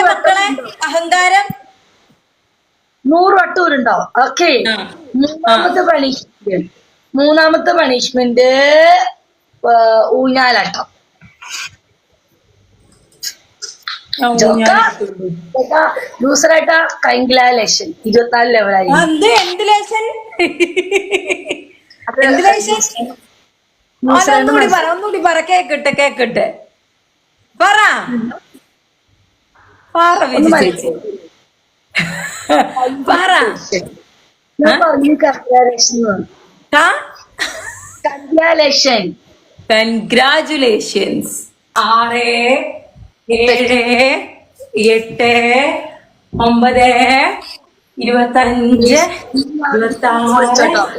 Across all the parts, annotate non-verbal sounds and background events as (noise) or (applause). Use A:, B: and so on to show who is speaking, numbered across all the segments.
A: എന്റെ മക്കളെ അഹങ്കാരം
B: നൂറ് വട്ടൂരുണ്ടോ ഓക്കെ മൂന്നാമത്തെ പണിഷ്മെന്റ് മൂന്നാമത്തെ പണിഷ്മെന്റ് ഊഞ്ഞാലാട്ടം ഒന്നുകൂടി
A: പറ ഒന്നുകൂടി പറ കേക്കട്ടെ കേക്കട്ടെ പറ പറ ചേച്ചി പറ കൺഗ്രാജുലേഷൻസ് ആറ് ഏഴ് എട്ട് ഒമ്പത് ഇരുപത്തഞ്ച് ഇരുപത്തി ആറ്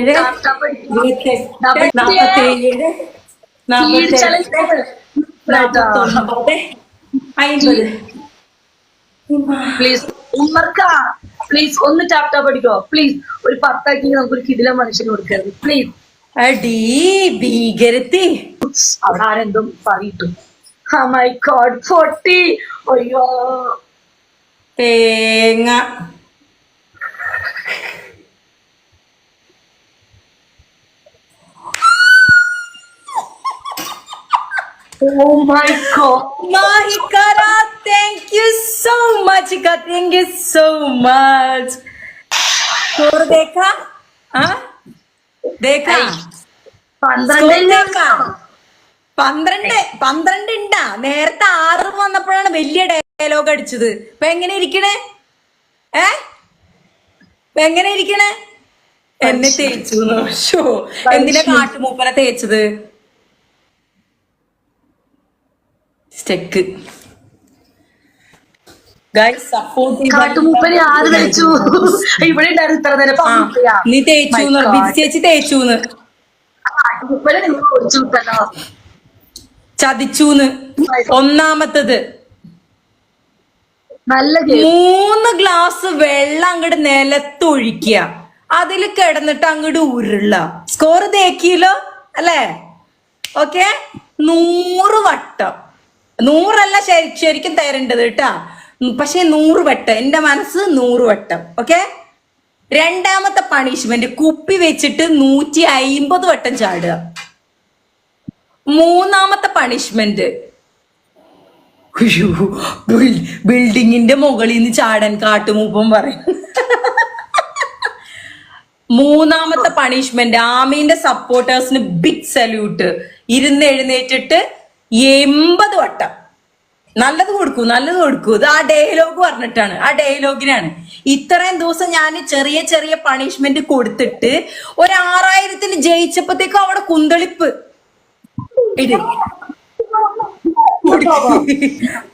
A: ഇരുപത്തേഴ് ഇരുപത്തെട്ട് നാൽപ്പത്തേഴ്
B: നാൽപ്പത്തെട്ട്
A: നാൽപ്പത്തൊമ്പത് അയിമ്പത്
B: പ്ലീസ് ഉമ്മർക്ക പ്ലീസ് ഒന്ന് ടാപ് ടാപ്പ് അടിക്കോ പ്ലീസ് ഒരു പത്താക്കി നമുക്കൊരു കിടില മനുഷ്യന് കൊടുക്കരുത് പ്ലീസ്
A: അടി ഭീകരത്തി
B: അവിടെ ആരെന്തോ പറയിട്ടു മൈ ഗോഡ് ഫോർട്ടി അയ്യോ
A: തേങ്ങ
B: Oh my god.
A: Mahikara, thank you so much. Ika, thank you so much. Score देखा? हाँ? देखा? പന്ത്രണ്ട് പന്ത്രണ്ട് പന്ത്രണ്ട് ഉണ്ടാ നേരത്തെ ആറ് വന്നപ്പോഴാണ് വലിയ ഡയലോഗ് അടിച്ചത് ഇപ്പൊ എങ്ങനെ ഇരിക്കണേ ഏ എങ്ങനെ ഇരിക്കണേ എന്നെ തേച്ചു എന്നോ എന്തിനാ കാട്ടുമൂപ്പനെ തേച്ചത് സ്റ്റെക്ക് (laughs) ഇവിടെ നീ തേച്ചു ചേച്ചി തേച്ചു ചതിച്ചൂന്ന് ഒന്നാമത്തത് നല്ല മൂന്ന് ഗ്ലാസ് വെള്ളം അങ്ങോട്ട് നിലത്തൊഴിക്കുക അതിൽ കിടന്നിട്ട് അങ്ങോട്ട് ഉരുള സ്കോർ തേക്കിയല്ലോ അല്ലേ ഓക്കെ നൂറ് വട്ടം നൂറല്ല ശരിക്കും തരേണ്ടത് കേട്ടാ പക്ഷെ നൂറ് വട്ടം എന്റെ മനസ്സ് നൂറ് വട്ടം ഓക്കെ രണ്ടാമത്തെ പണിഷ്മെന്റ് കുപ്പി വെച്ചിട്ട് നൂറ്റി അയിമ്പത് വട്ടം ചാടുക മൂന്നാമത്തെ പണിഷ്മെന്റ് ബിൽഡിങ്ങിന്റെ മുകളിൽ നിന്ന് ചാടാൻ കാട്ടുമൂപ്പം പറയും മൂന്നാമത്തെ പണിഷ്മെന്റ് ആമീന്റെ സപ്പോർട്ടേഴ്സിന് ബിഗ് സല്യൂട്ട് ഇരുന്ന് എഴുന്നേറ്റിട്ട് എൺപത് വട്ടം നല്ലത് കൊടുക്കൂ നല്ലത് കൊടുക്കൂ ഇത് ആ ഡയലോഗ് പറഞ്ഞിട്ടാണ് ആ ഡയലോഗിനാണ് ഇത്രയും ദിവസം ഞാൻ ചെറിയ ചെറിയ പണിഷ്മെന്റ് കൊടുത്തിട്ട് ഒരു ആറായിരത്തിന് ജയിച്ചപ്പോഴത്തേക്കും അവിടെ കുന്തളിപ്പ്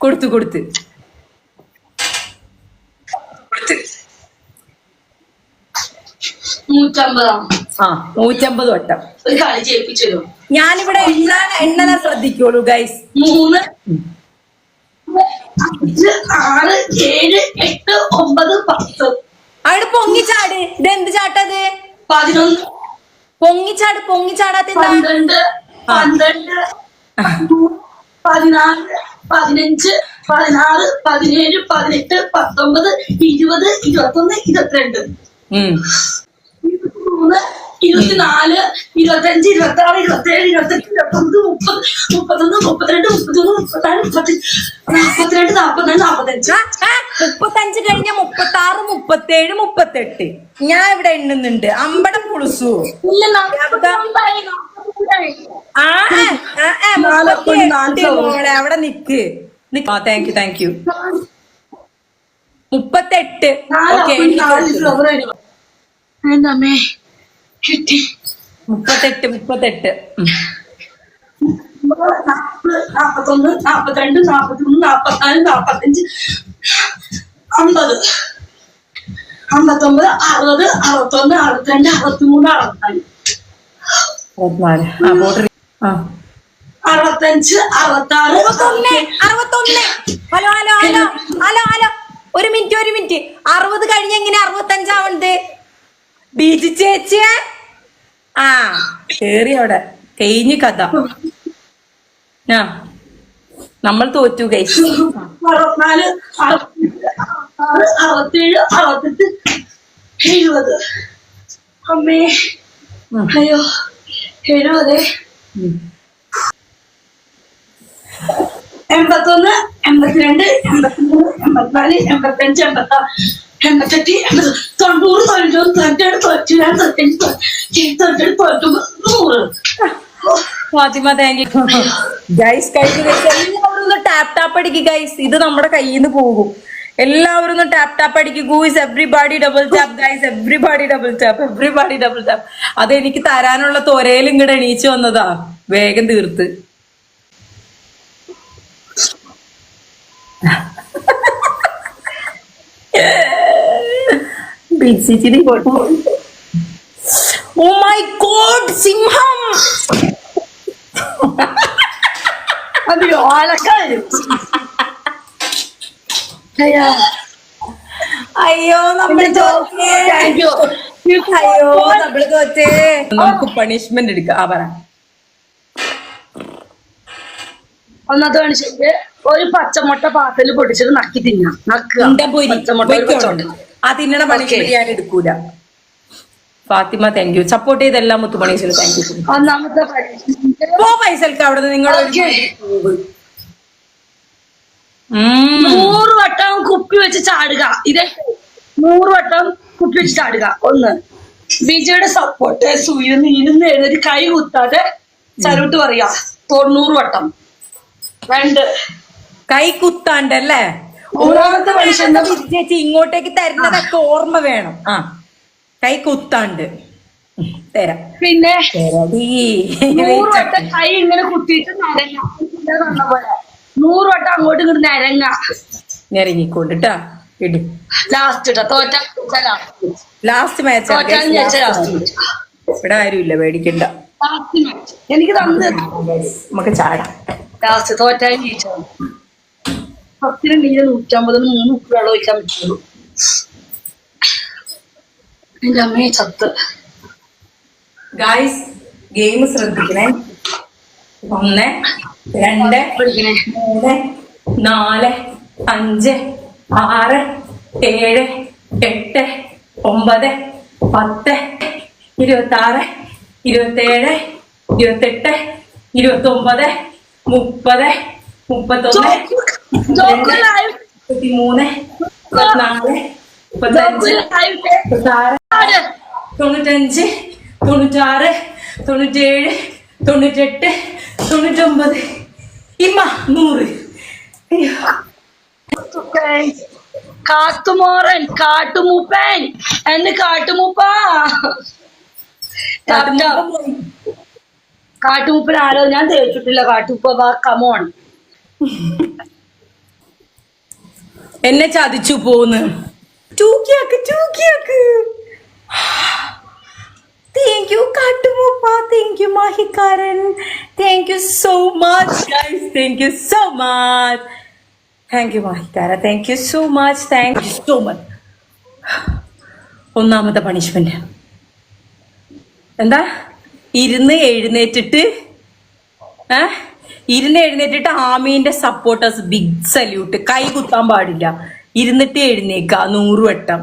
A: കൊടുത്തു കൊടുത്ത് നൂറ്റമ്പത് ആ നൂറ്റമ്പത് വട്ടം
B: കളി ജയിപ്പിച്ചു
A: ഞാനിവിടെ എണ്ണ എണ്ണ ശ്രദ്ധിക്കോളൂ ഗൈസ്
B: മൂന്ന് അഞ്ച് ആറ് ഏഴ് എട്ട് ഒമ്പത് പത്ത്
A: അവിടെ പൊങ്ങിച്ചാട് ഇത് എന്ത് ചാട്ടത് പതിനൊന്ന് പൊങ്ങിച്ചാട് പൊങ്ങിച്ചാടാത്ത
B: പന്ത്രണ്ട് പന്ത്രണ്ട് പതിനാറ് പതിനഞ്ച് പതിനാറ് പതിനേഴ് പതിനെട്ട് പത്തൊമ്പത് ഇരുപത് ഇരുപത്തൊന്ന് ഇരുപത്തിരണ്ട് ഇരുപത്തിമൂന്ന് ഇരുപത്തിനാല് ഇരുപത്തഞ്ച് ഇരുപത്തി ആറ് ഇരുപത്തി ഏഴ് ഇരുപത്തി എട്ട് ഇരുപത്തി ഒമ്പത് മുപ്പത് മുപ്പത്തൊന്ന് മുപ്പത്തിരണ്ട് മുപ്പത്തൊന്ന് മുപ്പത്തിനാല് മുപ്പത്തി നാപ്പത്തിരണ്ട് നാപ്പത്തിനാല് നാപ്പത്തഞ്ച് മുപ്പത്തഞ്ച് കഴിഞ്ഞ മുപ്പത്തി ആറ് മുപ്പത്തി ഏഴ് മുപ്പത്തി എട്ട്
A: ഞാൻ ഇവിടെ എണ്ണുന്നുണ്ട് അമ്പടം പുളുസു അവിടെ നിക്ക് താങ്ക് യു താങ്ക് യു മുപ്പത്തെട്ട് ഓക്കെ മുപ്പത്തെട്ട് മുപ്പത്തെട്ട്
B: നാപ്പത്തൊന്ന് നാപ്പത്തിരണ്ട് നാപ്പത്തി മൂന്ന് നാപ്പത്തിനാല് നാപ്പത്തഞ്ച് അമ്പത് അമ്പത്തൊമ്പത് അറുപത് അറുപത്തൊന്ന് അറുപത്തിരണ്ട് അറുപത്തിമൂന്ന് അറുപത്തിനാല് അറുപത്തഞ്ച് അറുപത്തൊന്ന്
A: അറുപത്തൊന്ന് hello hello hello hello hello ഒരു മിനിറ്റ് ഒരു മിനിറ്റ് അറുപത് കഴിഞ്ഞ എങ്ങനെ അറുപത്തഞ്ചാവണത് ബീജി ചേച്ചിയെ ആ കേറി അവിടെ കഴിഞ്ഞ് കഥ ആ നമ്മൾ തോറ്റു കഴിച്ചു
B: അറുപത്തിനാല് അറുപത്തേഴ് അറുപത്തെട്ട് എഴുപത് അമ്മേ അയ്യോ എഴുപത് എൺപത്തൊന്ന് എൺപത്തിരണ്ട് എൺപത്തിമൂന്ന് എൺപത്തിനാല് അഞ്ച് എൺപത്തി എൺപത്തെട്ട് എൺപത് തൊണ്ണൂറ് തൊണ്ണൂറ് തൊണ്ണൂറ് തൊണ്ണൂറ്റി രണ്ട് തൊണ്ണൂറ്റി തൊണ്ണൂറ് തൊണ്ണൂറ് നൂറ്
A: ഫാത്തിമ താങ്ക് യു ഗൈസ് കഴിഞ്ഞ എല്ലാവരും ഒന്ന് ടാപ്പ് ടാപ്പ് അടിക്കുക ഗൈസ് ഇത് നമ്മുടെ കയ്യിൽ നിന്ന് പോകും എല്ലാവരും ഒന്ന് ടാപ്പ് ടാപ്പ് അടിക്കുക guys everybody double tap guys everybody double tap everybody double tap അത് എനിക്ക് തരാനുള്ള തൊരയിൽ ഇങ്ങോട്ട് എണീച്ചു വന്നതാ വേഗം തീർത്ത് പിടിച്ചിരി ഓ മൈ ഗോഡ് സിംഹം അത് ഓലക്കാരും അയ്യോ നമ്മൾ അയ്യോ നമ്മൾ തോറ്റേ നമുക്ക് പണിഷ്മെന്റ് എടുക്കാം ആ പറ
B: ഒന്നാമത്തെ മനുഷ്യന്റെ ഒരു പച്ചമുട്ട പാത്രത്തിൽ പൊടിച്ചിട്ട് നക്കി തിന്നാം നക്കുക പച്ചമുട്ട
A: ആ തിന്നണ പണിഷ്മെന്റ് ഞാൻ എടുക്കൂല ഫാത്തിമ താങ്ക് യു സപ്പോർട്ട് ചെയ്ത എല്ലാ മുത്തുപണീസിനും താങ്ക്
B: യു ഒന്നാമത്തെ
A: പോ പൈസൽക്ക് അവിടെ നിങ്ങൾ
B: നൂറ് വട്ടം കുപ്പി വെച്ച് ചാടുക ഇതേ നൂറ് വട്ടം കുപ്പി വെച്ച് ചാടുക ഒന്ന് വിജയുടെ സപ്പോർട്ട് സൂര്യൻ നീരുന്ന് എഴുന്നേറ്റ് കൈ കുത്താതെ ചരുട്ട് പറയാ തൊണ്ണൂറ് വട്ടം രണ്ട്
A: കൈ കുത്താണ്ടല്ലേ ഓരോരുത്ത മനുഷ്യൻ ചേച്ചി ഇങ്ങോട്ടേക്ക് തരുന്നതൊക്കെ ഓർമ്മ വേണം ആ കൈ കുത്താണ്ട് തരാം
B: പിന്നെ കൈ ഇങ്ങനെ കുത്തിയിട്ട് നരങ്ങ പോലെ അങ്ങോട്ട് ഇങ്ങോട്ട് നരങ്ങ ഞെരങ്ങിക്കൊണ്ട് ലാസ്റ്റ്
A: ലാസ്റ്റ് മാച്ച് ഇവിടെ ആരുമില്ല പേടിക്കണ്ട എനിക്ക് തന്നു നമുക്ക് ചാടാം
B: ലാസ്റ്റ് തോറ്റാൻ ജയിച്ചു പത്തിനുണ്ടെങ്കിൽ നൂറ്റമ്പത് മൂന്ന് ഉപ്പ് വെള്ളം ഒഴിക്കാൻ പറ്റുള്ളൂ എന്റെ അമ്മയെ ചത്ത്
A: ഗായ്സ് ഗെയിം ശ്രദ്ധിക്കണേ ഒന്ന് രണ്ട് മൂന്ന് നാല് അഞ്ച് ആറ് ഏഴ് എട്ട് ഒമ്പത് പത്ത് ഇരുപത്തി ആറ് ഇരുപത്തേഴ് ഇരുപത്തെട്ട് ഇരുപത്തി ഒമ്പത് മുപ്പത് മുപ്പത്തൊന്ന് തൊണ്ണൂറ്റഞ്ച് തൊണ്ണൂറ്റാറ് തൊണ്ണൂറ്റേഴ് തൊണ്ണൂറ്റെട്ട് തൊണ്ണൂറ്റൊമ്പത് ഇമ്മ നൂറ്
B: കാത്തുമോറൻ കാട്ടുമൂപ്പൻ എന്ന് കാട്ടുമൂപ്പ കാട്ടുമൂപ്പൻ ആരോ ഞാൻ തേച്ചിട്ടില്ല കാട്ടുമൂപ്പ കമോൺ
A: എന്നെ ചതിച്ചു പോന്ന് ഒന്നാമത്തെ പണിഷ്മെന്റ് എന്താ ഇരുന്ന് എഴുന്നേറ്റിട്ട് ഏഹ് ഇരുന്ന് എഴുന്നേറ്റിട്ട് ആമീന്റെ സപ്പോർട്ടേഴ്സ് ബിഗ് സല്യൂട്ട് കൈ കുത്താൻ പാടില്ല ഇരുന്നിട്ട് എഴുന്നേക്ക നൂറുവട്ടം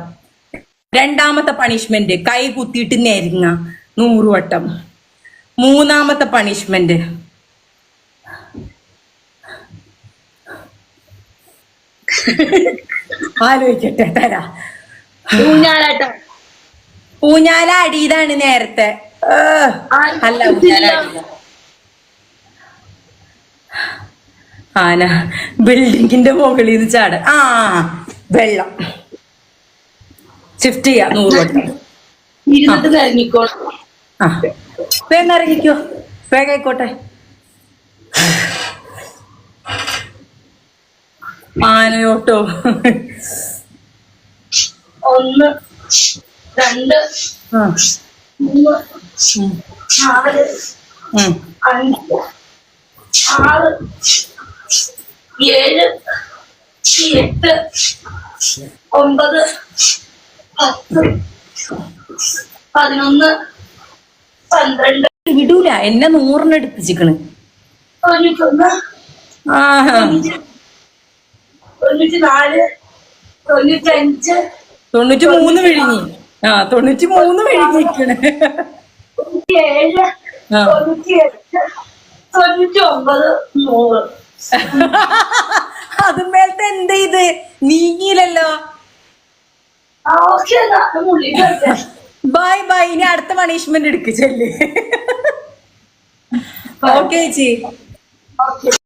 A: വട്ടം രണ്ടാമത്തെ പണിഷ്മെന്റ് കൈ കുത്തിയിട്ട് ഞെരുങ്ങ നൂറുവട്ടം വട്ടം മൂന്നാമത്തെ പണിഷ്മെന്റ് ആലോചിക്കട്ടെ തരാ ഊഞ്ഞാലാട്ട ഊഞ്ഞാല അടിയതാണ് നേരത്തെ അല്ല ഊഞ്ഞാല ആന ബിൽഡിങ്ങിന്റെ മുകളിൽ നിന്ന് ചാട ആ വെള്ളം ഷിഫ്റ്റ് ചെയ്യാം നൂറ് വട്ടം ആ വേഗം ഇറങ്ങിക്കോ വേഗം ആയിക്കോട്ടെ ആനയോട്ടോ
B: ഒന്ന് രണ്ട് മൂന്ന് നാല് അഞ്ച് ആറ് ഏഴ് എട്ട് ഒമ്പത് പത്ത് പതിനൊന്ന് പന്ത്രണ്ട്
A: വിടൂല എന്നെ നൂറിന് എടുപ്പിച്ചിക്കണ്
B: തൊണ്ണൂറ്റി ഒമ്പത്
A: അതുമേലത്തെ എന്ത് ഇത് നീങ്ങിയില്ലല്ലോ ബൈ ബൈ ഇനി അടുത്ത പണിഷ്മെന്റ് എടുക്ക് ചെല്ല് ഓക്കെ ചേച്ചി